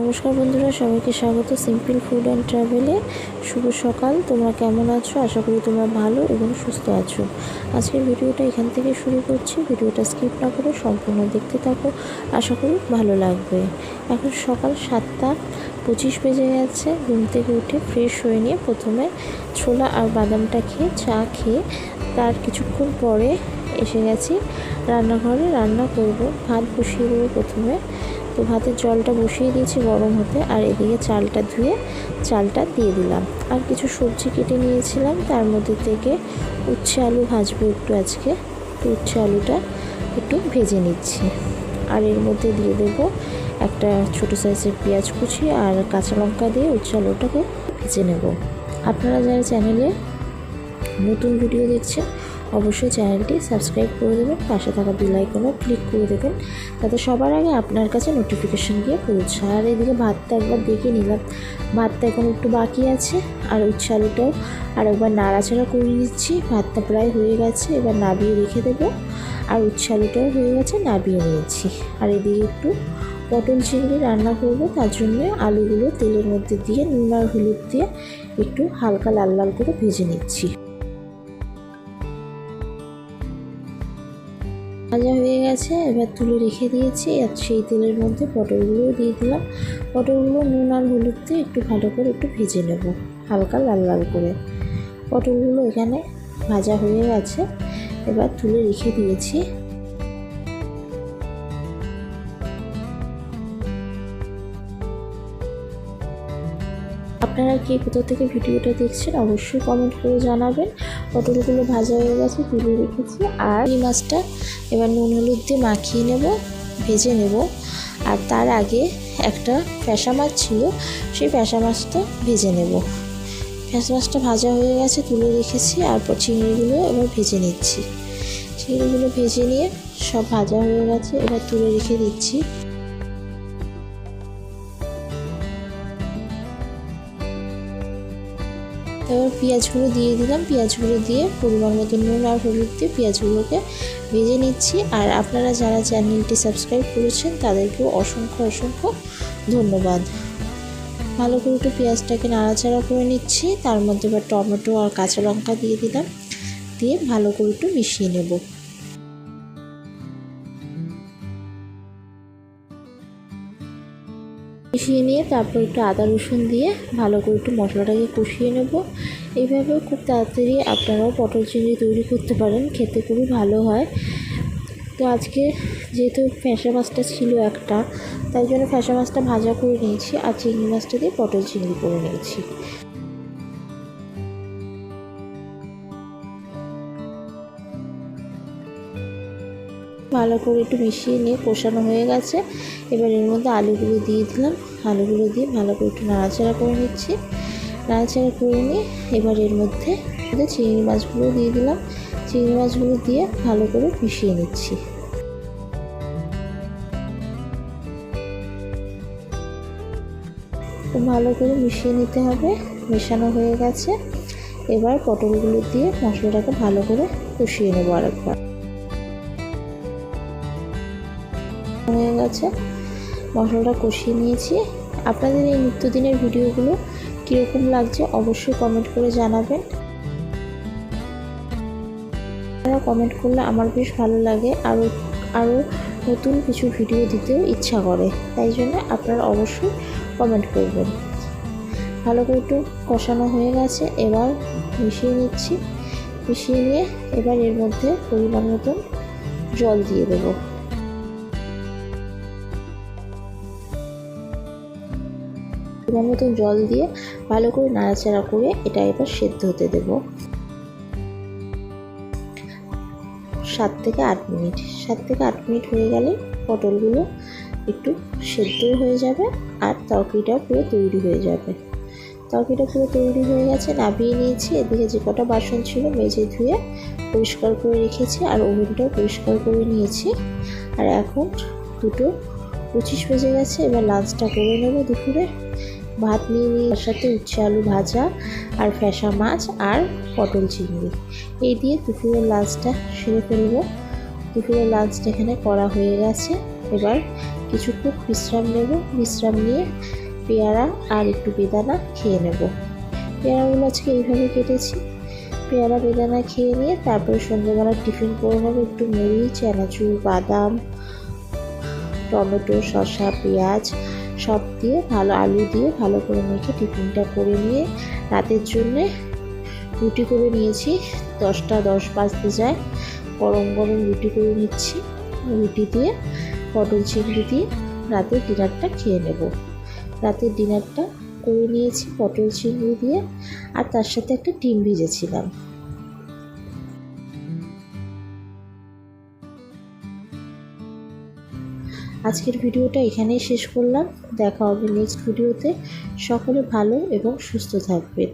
নমস্কার বন্ধুরা, সবাইকে স্বাগত সিম্পল ফুড অ্যান্ড ট্রাভেলে। শুভ সকাল, তোমরা কেমন আছো? আশা করি তোমরা ভালো এবং সুস্থ আছো। আজকের ভিডিওটা এখান থেকে শুরু করছি। ভিডিওটা স্কিপ না করে সম্পূর্ণ দেখতে থাকো। আশা করি ভালো লাগবে। এখন সকাল সাতটা, পঁচিশ বেজে গেছে। ঘুম থেকে উঠে ফ্রেশ হয়ে নিয়ে প্রথমে ছোলা আর বাদামটা খেয়ে, চা খেয়ে তার কিছুক্ষণ পরে এসে গেছি রান্নাঘরে। রান্না করব, ভাত বসিয়ে দেবো প্রথমে। তো ভাতের জলটা বসিয়ে দিয়েছি গরম হতে, আর এদিকে চালটা ধুয়ে চালটা দিয়ে দিলাম। আর কিছু সবজি কেটে নিয়েছিলাম, তার মধ্যে থেকে উচ্ছে আলু ভাজবো একটু আজকে। তো উচ্ছে আলুটা একটু ভেজে নিচ্ছি। আর এর মধ্যে দিয়ে দেবো একটা ছোটো সাইজের পেঁয়াজ কুচি আর কাঁচা লঙ্কা দিয়ে উচ্ছে আলুটাকে ভেজে নেব। আপনারা যারা চ্যানেলে নতুন ভিডিও দেখছেন অবশ্যই চ্যানেলটি সাবস্ক্রাইব করে দেবেন, পাশে থাকা বেল ক্লিক করে দেবেন, তাতে সবার আগে আপনার কাছে নোটিফিকেশান গিয়ে পৌঁছে আর এদিকে ভাতটা একবার দেখে নিলাম। ভাতটা এখন একটু বাকি আছে, আর উচ্ছে আলুটাও আর একবার নাড়াচাড়া করে নিচ্ছি। ভাতটা প্রায় হয়ে গেছে, এবার নাবিয়ে রেখে দেবো। আর উচ্ছে আলুটাও হয়ে গেছে, নাবিয়ে নিয়েছি। আর এদিকে একটু পটল চিংড়ি রান্না করব, তার জন্য আলুগুলো তেলের মধ্যে দিয়ে, নুন আর হলুদ দিয়ে একটু হালকা লাল লাল করে ভেজে নিচ্ছি। ভাজা হয়ে গেছে, এবার তুলে রেখে দিয়েছি। আর সেই তেলের মধ্যে পটলগুলোও দিয়ে দিলাম। পটলগুলো নুন আর হলুদ দিয়ে একটু ভালো করে একটু ভেজে নেব, হালকা লাল লাল করে। পটলগুলো এখানে ভাজা হয়ে গেছে। এবার তুলে রেখে দিয়েছি আপনারা কে কোথা থেকে ভিডিওটা দেখছেন, অবশ্যই কমেন্ট করে জানাবেন। পটলগুলো ভাজা হয়ে গেছে, তুলে রেখেছি। আর এই মাছটা এবার নুন হলুদ দিয়ে মাখিয়ে নেব, ভেজে নেব। আর তার আগে একটা ফ্যাসা মাছ ছিল, সেই ফ্যাসা মাছটা ভেজে নেব। ফ্যাসা মাছটা ভাজা হয়ে গেছে, তুলে রেখেছি। আর চিংড়িগুলো এবার ভেজে নিচ্ছি। চিংড়িগুলো ভেজে নিয়ে সব ভাজা হয়ে গেছে, এবার তুলে রেখে দিচ্ছি। এবার পেঁয়াজগুলো দিয়ে দিলাম। পেঁয়াজগুলো দিয়ে পরিমাণ মতো নুন আর হলুদ দিয়ে পেঁয়াজগুলোকে ভেজে নিচ্ছি। আর আপনারা যারা চ্যানেলটি সাবস্ক্রাইব করেছেন, তাদেরকেও অসংখ্য অসংখ্য ধন্যবাদ। ভালো করে একটু পেঁয়াজটাকে নাড়াচাড়া করে নিচ্ছি। তার মধ্যে এবার টমেটো আর কাঁচা লঙ্কা দিয়ে দিলাম। দিয়ে ভালো করে একটু মিশিয়ে নেব। মিশিয়ে নিয়ে তারপর একটু আদা রসুন দিয়ে ভালো করে একটু মশলাটাকে কষিয়ে নেব। এইভাবে খুব তাড়াতাড়ি আপনারাও পটল চিংড়ি তৈরি করতে পারেন, খেতে খুবই ভালো হয়। তো আজকে যেহেতু ফ্যাঁসা মাছটা ছিল একটা, তাই জন্য ফ্যাঁসা মাছটা ভাজা করে নিয়েছি আর চিংড়ি মাছটা দিয়ে পটল চিংড়ি করে নিয়েছি। ভালো করে একটু মিশিয়ে নিয়ে কষানো হয়ে গেছে। এবার এর মধ্যে আলুগুলো দিয়ে দিলাম। আলুগুলো দিয়ে ভালো করে একটু নাড়াচাড়া করে নিচ্ছি। নাড়াচাড়া করে নিয়ে এবার এর মধ্যে চিংড়ি মাছগুলো দিয়ে দিলাম, চিংড়ি মাছগুলো দিয়ে ভালো করে মিশিয়ে নিচ্ছি। ভালো করে মিশিয়ে নিতে হবে। মেশানো হয়ে গেছে। এবার পটলগুলো দিয়ে মশলাটাকে ভালো করে কষিয়ে নেব আরেকবার। হয়ে গেছে। মশলাটা কষিয়ে নিয়েছি। আপনাদের এই নিত্যদিনের ভিডিওগুলো কীরকম লাগছে অবশ্যই কমেন্ট করে জানাবেন। আপনারা কমেন্ট করলে আমার বেশ ভালো লাগে আরও আরও নতুন কিছু ভিডিও দিতেও ইচ্ছা করে। তাই জন্য আপনারা অবশ্যই কমেন্ট করবেন। ভালো করে একটু কষানো হয়ে গেছে। এবার মিশিয়ে নিচ্ছি। মিশিয়ে নিয়ে এবার এর মধ্যে পরিমাণ মতন জল দিয়ে দেবো। পরিমাণ মতো জল দিয়ে ভালো করে নাড়াচাড়া করে এটা এবার সেদ্ধ হতে দেব। সাত থেকে আট মিনিট। সাত থেকে আট মিনিট হয়ে গেলে পটলগুলো একটু সেদ্ধ হয়ে যাবে আর তরকারিটাও পুরো তৈরি হয়ে যাবে। তরকারিটা পুরো তৈরি হয়ে গেছে, নাবিয়ে নিয়েছি। এদিকে যে কটা বাসন ছিল মেজে ধুয়ে পরিষ্কার করে রেখেছি আর ওভেনটাও পরিষ্কার করে নিয়েছি। আর এখন দুটো পঁচিশ বেজে গেছে, এবার লাঞ্চটা করে নেব দুপুরে। ভাত নিয়ে নিয়ে সাথে উচ্ছে আলু ভাজা আর ফ্যাসা মাছ আর পটল চিংড়ি। এই দিয়ে দুপুরের লাঞ্চটা সেরে ফেলব। দুপুরের লাঞ্চটা এখানে করা হয়ে গেছে। এবার কিছুক্ষণ বিশ্রাম নেব। বিশ্রাম নিয়ে পেয়ারা আর একটু বেদানা খেয়ে নেব। পেয়ারাগুলো আজকে এইভাবে কেটেছি। পেয়ারা, বেদানা খেয়ে নিয়ে তারপরে সন্ধ্যেবেলা টিফিন করে নেব একটু মুড়ি চানাচুর বাদাম, টমেটো, শসা, পেঁয়াজ সব দিয়ে ভালো আলু দিয়ে ভালো করে মেখে টিফিনটা করে নিয়ে রাতের জন্যে রুটি করে নিয়েছি। দশটা দশ বাজতে যায়। গরম গরম রুটি করে নিচ্ছি। রুটি দিয়ে, পটল চিংড়ি দিয়ে রাতের ডিনারটা খেয়ে নেব। রাতের ডিনারটা করে নিয়েছি পটল চিংড়ি দিয়ে। আর তার সাথে একটা ডিম ভেজেছিলাম। আজকের ভিডিওটা এখানেই শেষ করলাম। দেখা হবে নেক্সট ভিডিওতে সকলে ভালো এবং সুস্থ থাকবেন।